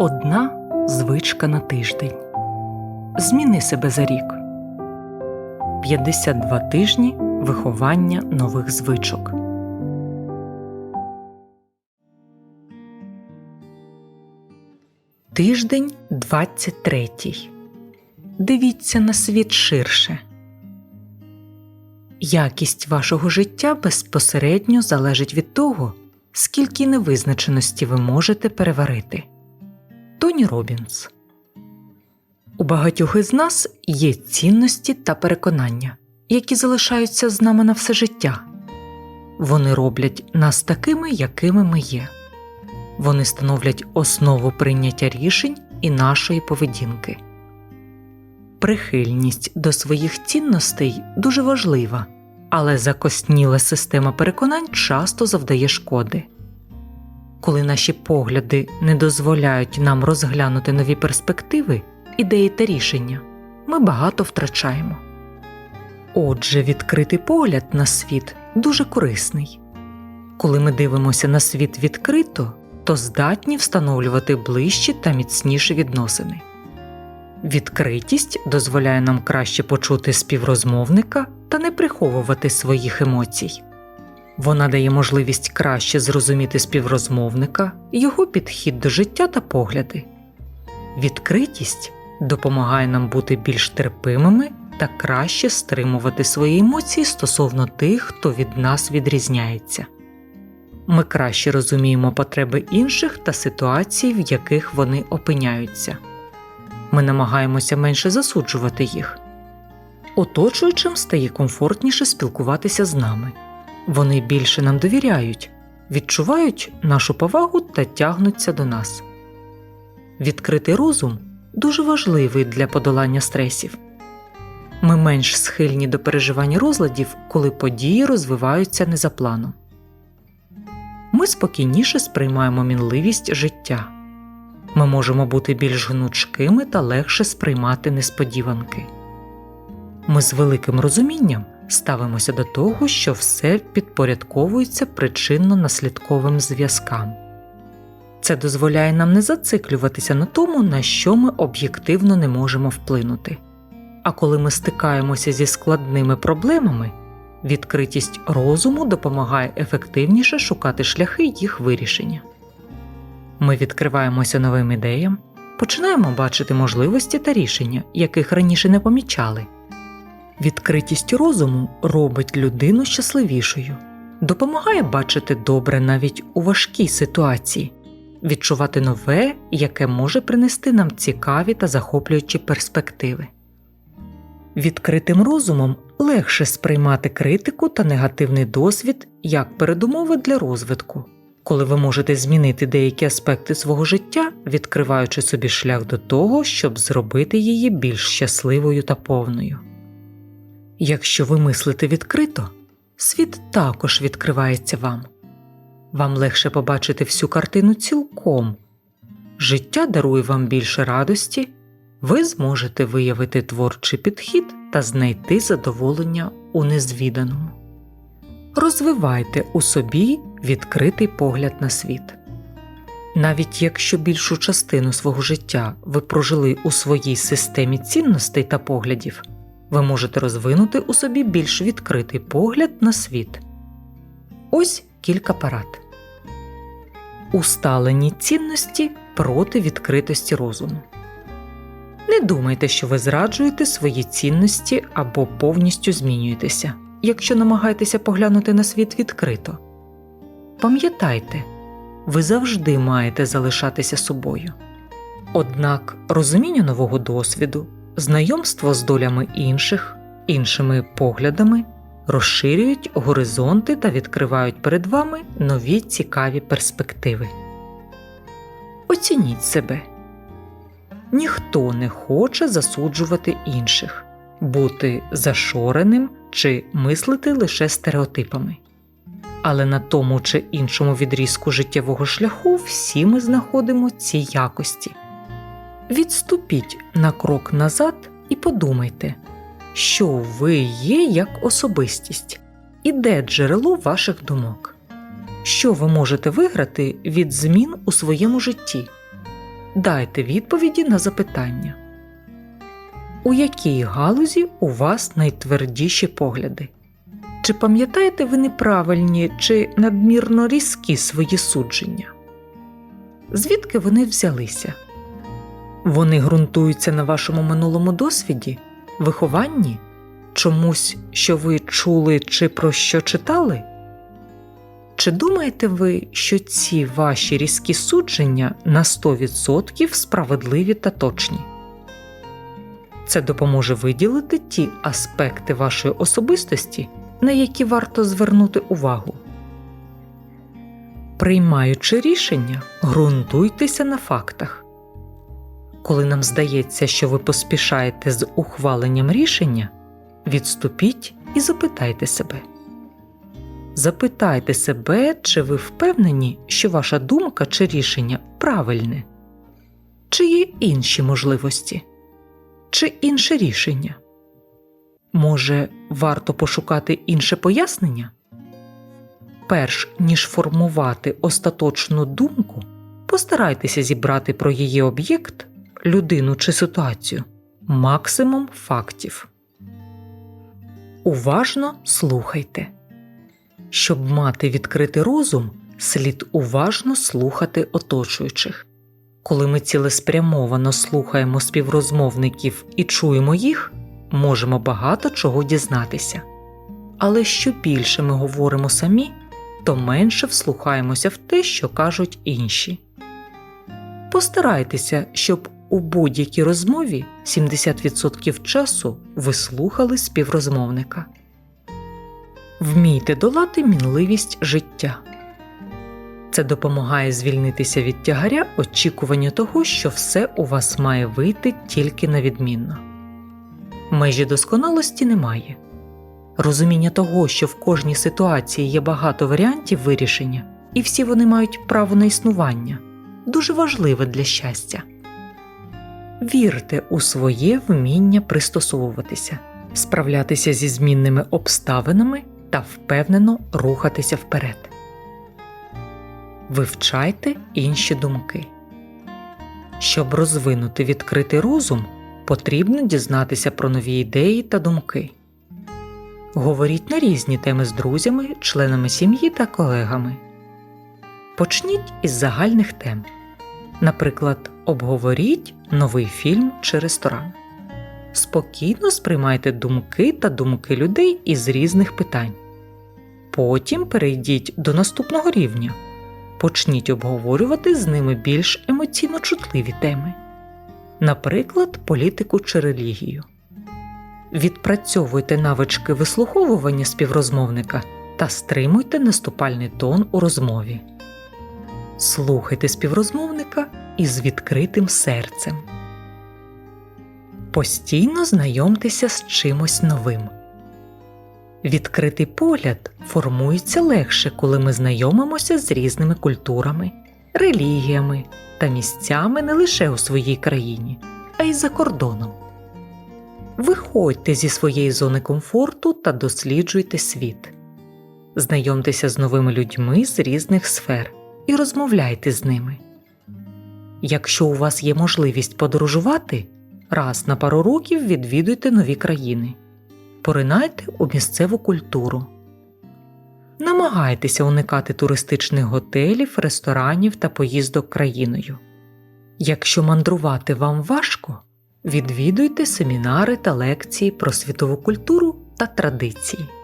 Одна звичка на тиждень. Зміни себе за рік. 52 тижні виховання нових звичок. Тиждень 23. Дивіться на світ ширше. Якість вашого життя безпосередньо залежить від того, скільки невизначеності ви можете переварити. Тоні Робінс У багатьох із нас є цінності та переконання, які залишаються з нами на все життя. Вони роблять нас такими, якими ми є. Вони становлять основу прийняття рішень і нашої поведінки. Прихильність до своїх цінностей дуже важлива, але закосніла система переконань часто завдає шкоди. Коли наші погляди не дозволяють нам розглянути нові перспективи, ідеї та рішення, ми багато втрачаємо. Отже, відкритий погляд на світ дуже корисний. Коли ми дивимося на світ відкрито, то здатні встановлювати ближчі та міцніші відносини. Відкритість дозволяє нам краще почути співрозмовника та не приховувати своїх емоцій. Вона дає можливість краще зрозуміти співрозмовника, його підхід до життя та погляди. Відкритість допомагає нам бути більш терпимими та краще стримувати свої емоції стосовно тих, хто від нас відрізняється. Ми краще розуміємо потреби інших та ситуацій, в яких вони опиняються. Ми намагаємося менше засуджувати їх. Оточуючим стає комфортніше спілкуватися з нами. Вони більше нам довіряють, відчувають нашу повагу та тягнуться до нас. Відкритий розум дуже важливий для подолання стресів. Ми менш схильні до переживання розладів, коли події розвиваються не за планом. Ми спокійніше сприймаємо мінливість життя. Ми можемо бути більш гнучкими та легше сприймати несподіванки. Ми з великим розумінням ставимося до того, що все підпорядковується причинно-наслідковим зв'язкам. Це дозволяє нам не зациклюватися на тому, на що ми об'єктивно не можемо вплинути. А коли ми стикаємося зі складними проблемами, відкритість розуму допомагає ефективніше шукати шляхи їх вирішення. Ми відкриваємося новим ідеям, починаємо бачити можливості та рішення, яких раніше не помічали. Відкритість розуму робить людину щасливішою, допомагає бачити добре навіть у важкій ситуації, відчувати нове, яке може принести нам цікаві та захоплюючі перспективи. Відкритим розумом легше сприймати критику та негативний досвід як передумови для розвитку, коли ви можете змінити деякі аспекти свого життя, відкриваючи собі шлях до того, щоб зробити її більш щасливою та повною. Якщо ви мислите відкрито, світ також відкривається вам. Вам легше побачити всю картину цілком, життя дарує вам більше радості, ви зможете виявити творчий підхід та знайти задоволення у незвіданому. Розвивайте у собі відкритий погляд на світ. Навіть якщо більшу частину свого життя ви прожили у своїй системі цінностей та поглядів, ви можете розвинути у собі більш відкритий погляд на світ. Ось кілька парад. Усталені цінності проти відкритості розуму. Не думайте, що ви зраджуєте свої цінності або повністю змінюєтеся, якщо намагаєтеся поглянути на світ відкрито. Пам'ятайте, ви завжди маєте залишатися собою. Однак розуміння нового досвіду, знайомство з долями інших, іншими поглядами розширюють горизонти та відкривають перед вами нові цікаві перспективи. Оцініть себе. Ніхто не хоче засуджувати інших, бути зашореним чи мислити лише стереотипами. Але на тому чи іншому відрізку життєвого шляху всі ми знаходимо ці якості. Відступіть на крок назад і подумайте, що ви є як особистість, і де джерело ваших думок, що ви можете виграти від змін у своєму житті. дайте відповіді на запитання. У якій галузі у вас найтвердіші погляди? Чи пам'ятаєте ви неправильні чи надмірно різкі свої судження? Звідки вони взялися? Вони ґрунтуються на вашому минулому досвіді, вихованні, чомусь, що ви чули чи про що читали? Чи думаєте ви, що ці ваші різкі судження на 100% справедливі та точні? Це допоможе виділити ті аспекти вашої особистості, на які варто звернути увагу. Приймаючи рішення, ґрунтуйтеся на фактах. Коли нам здається, що ви поспішаєте з ухваленням рішення, відступіть і запитайте себе. Запитайте себе, чи ви впевнені, що ваша думка чи рішення правильне, чи є інші можливості, чи інше рішення. Може, варто пошукати інше пояснення? Перш ніж формувати остаточну думку, постарайтеся зібрати про її об'єкт, людину чи ситуацію максимум фактів. Уважно слухайте. Щоб мати відкритий розум, слід уважно слухати оточуючих. Коли ми цілеспрямовано слухаємо співрозмовників і чуємо їх, можемо багато чого дізнатися. Але що більше ми говоримо самі, то менше вслухаємося в те, що кажуть інші. Постарайтеся, щоб у будь-якій розмові 70% часу ви слухали співрозмовника. Вмійте долати мінливість життя. Це допомагає звільнитися від тягаря очікування того, що все у вас має вийти тільки на відмінно. Межі досконалості немає. Розуміння того, що в кожній ситуації є багато варіантів вирішення, і всі вони мають право на існування, дуже важливе для щастя. Вірте у своє вміння пристосовуватися, справлятися зі змінними обставинами та впевнено рухатися вперед. Вивчайте інші думки. Щоб розвинути відкритий розум, потрібно дізнатися про нові ідеї та думки. Говоріть на різні теми з друзями, членами сім'ї та колегами. Почніть із загальних тем. Наприклад, обговоріть новий фільм чи ресторан. Спокійно сприймайте думки та думки людей із різних питань. Потім перейдіть до наступного рівня. Почніть обговорювати з ними більш емоційно чутливі теми, наприклад, політику чи релігію. Відпрацьовуйте навички вислуховування співрозмовника та стримуйте наступальний тон у розмові. Слухайте співрозмовника із відкритим серцем. Постійно знайомтеся з чимось новим. Відкритий погляд формується легше, коли ми знайомимося з різними культурами, релігіями та місцями не лише у своїй країні, а й за кордоном. Виходьте зі своєї зони комфорту та досліджуйте світ. Знайомтеся з новими людьми з різних сфер і розмовляйте з ними. Якщо у вас є можливість подорожувати, раз на пару років відвідуйте нові країни, поринайте у місцеву культуру. Намагайтеся уникати туристичних готелів, ресторанів та поїздок країною. Якщо мандрувати вам важко, відвідуйте семінари та лекції про світову культуру та традиції.